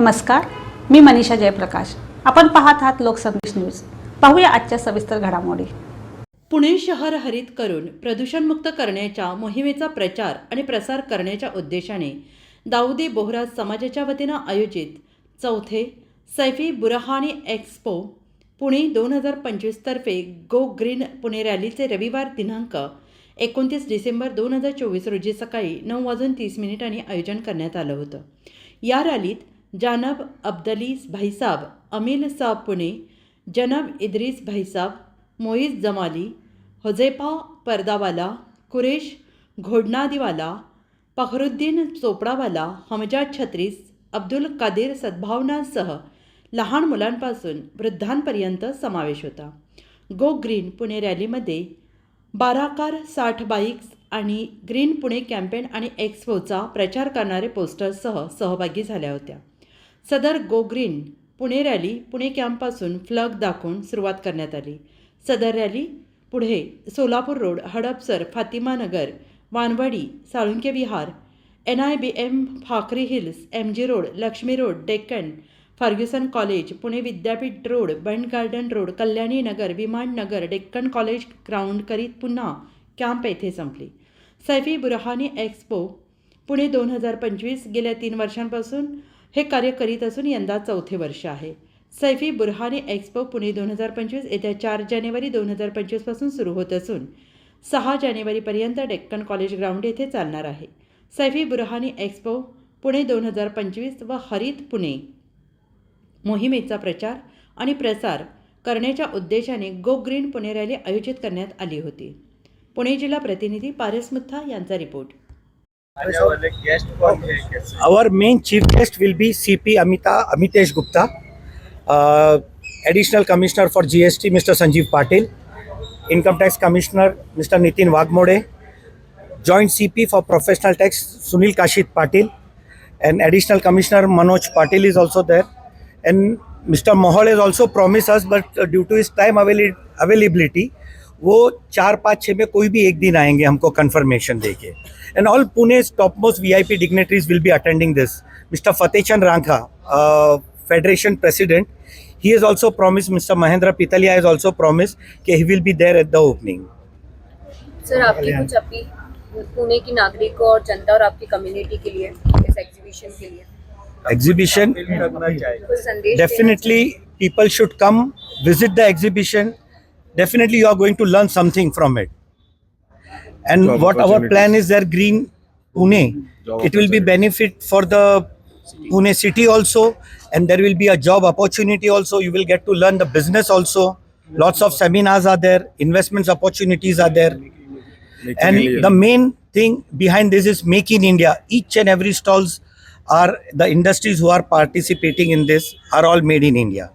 नमस्कार मी मनीषा जयप्रकाश आपण पाहत आहात लोकसंदेश न्यूज पाहूया आजच्या सविस्तर घडामोडी पुणे शहर हरित करून प्रदूषणमुक्त करण्याच्या मोहिमेचा प्रचार आणि प्रसार करण्याच्या उद्देशाने दाऊदी बोहरा समाजाच्या वतीनं आयोजित चौथे सैफी बुरहानी एक्सपो पुणे दोन हजार पंचवीसतर्फे गो ग्रीन पुणे रॅलीचे रविवार दिनांक एकोणतीस डिसेंबर दोन हजार चोवीस रोजी सकाळी नऊ वाजून तीस मिनिटांनी आयोजन करण्यात आलं होतं या रॅलीत जानब अब्दलीस भाईसाब अमिल साब पुणे जनब इद्रिस भाईसाब मोईज जमाली हजेपा पर्दावाला कुरेश घोडनादीवाला पखरुद्दीन चोपडावाला हमजा छत्रीस अब्दुल कादीर सद्भावनासह लहान मुलांपासून वृद्धांपर्यंत समावेश होता गो ग्रीन पुणे रॅलीमध्ये कार साठ बाईक्स आणि ग्रीन पुणे कॅम्पेन आणि एक्स्पोचा प्रचार करणारे पोस्टर्ससह सहभागी झाल्या होत्या सदर go green Pune rally Pune कॅम्पपासून flag दाखवून सुरुवात करण्यात आली सदर रॅली पुढे Solapur road Hadapsar Fatimanagar Wanwadi Salunke Vihar N I B M Fakhri hills M G road Laxmi road Deccan Fergusson college Pune Vidyapeeth road Bund garden road Kalyani नगर विमान नगर Deccan college ground करीत पुन्हा camp येथे संपली Saifi Burhani expo Pune दोन हजार पंचवीस गेल्या तीन वर्षांपासून हे कार्य करीत असून यंदा चौथे वर्ष आहे सैफी बुरहानी एक्स्पो पुणे दोन हजार पंचवीस येत्या चार जानेवारी दोन हजार पंचवीसपासून सुरू होत असून सहा जानेवारीपर्यंत डेक्कन कॉलेज ग्राउंड येथे चालणार आहे सैफी बुरहानी एक्स्पो पुणे दोन हजार पंचवीस व हरित पुणे मोहिमेचा प्रचार आणि प्रसार करण्याच्या उद्देशाने गो ग्रीन पुणे रॅली आयोजित करण्यात आली होती पुणे जिल्हा प्रतिनिधी पारस मुथा यांचा report Our main chief guest will be CP Amitesh Gupta, uh, Additional Commissioner for GST, Mr. Sanjeev Patil, Income Tax Commissioner, Mr. Nitin Wagmode, Joint CP for Professional Tax, Sunil Kashit Patil, and Additional Commissioner Manoj Patil is also there. And Mr. Mohal has also promised us, but uh, due to his time availability, वो चार पाँच छः में कोई भी एक दिन आएंगे हमको कन्फर्मेशन दे के and all Pune top most V I P dignitaries will be attending this mister Fateh Chand Rankha federation president he is also promised mister Mahendra Pitaliya is also promised कि he will be there at the opening sir आपकी कुछ पुणे की नागरिक और जनता और आपकी community के लिए इस exhibition के लिए exhibition definitely people should come visit the exhibition definitely you are going to learn something from it. And Job what our plan is there, Green Pune, Job it will be benefit for the Pune city also, and there will be a job opportunity also. You will get to learn the business also. Lots of seminars are there, investments opportunities are there. and the main thing behind this is make in India. Each and every stalls are the industries who are participating in this are all made in India.